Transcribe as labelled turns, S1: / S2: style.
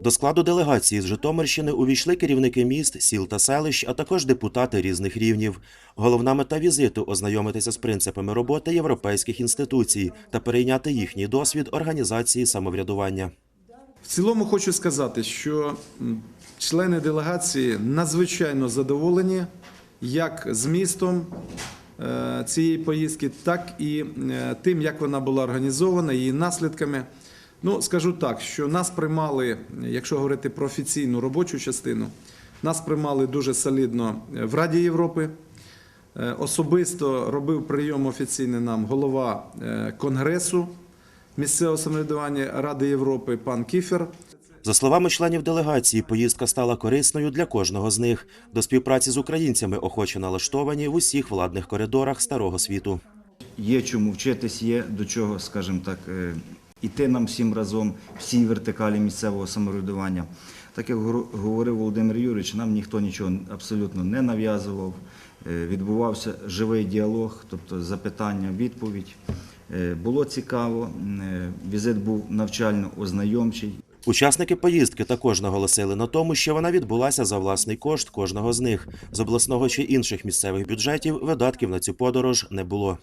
S1: До складу делегації з Житомирщини увійшли керівники міст, сіл та селищ, а також депутати різних рівнів. Головна мета візиту ознайомитися з принципами роботи європейських інституцій та перейняти їхній досвід організації самоврядування.
S2: В цілому хочу сказати, що члени делегації надзвичайно задоволені як змістом е, цієї поїздки, так і е, тим, як вона була організована, її наслідками. Ну, скажу так, що нас приймали, якщо говорити про офіційну робочу частину, нас приймали дуже солідно в Раді Європи. Е, Особисто робив прийом офіційний нам голова е, Конгресу місцевого самоврядування Ради Європи пан Кіфер.
S1: За словами членів делегації, поїздка стала корисною для кожного з них. До співпраці з українцями охоче налаштовані в усіх владних коридорах старого світу.
S3: Є чому вчитись, є до чого, скажімо так, е, іти нам всім разом, всій вертикалі місцевого самоврядування. Так як говорив Володимир Юрійович, нам ніхто нічого абсолютно не нав'язував. Е, Відбувався живий діалог, тобто запитання, відповідь. Е, Було цікаво, е, візит був навчально-ознайомчий.
S1: Учасники поїздки також наголосили на тому, що вона відбулася за власний кошт кожного з них. З обласного чи інших місцевих бюджетів видатків на цю подорож не було.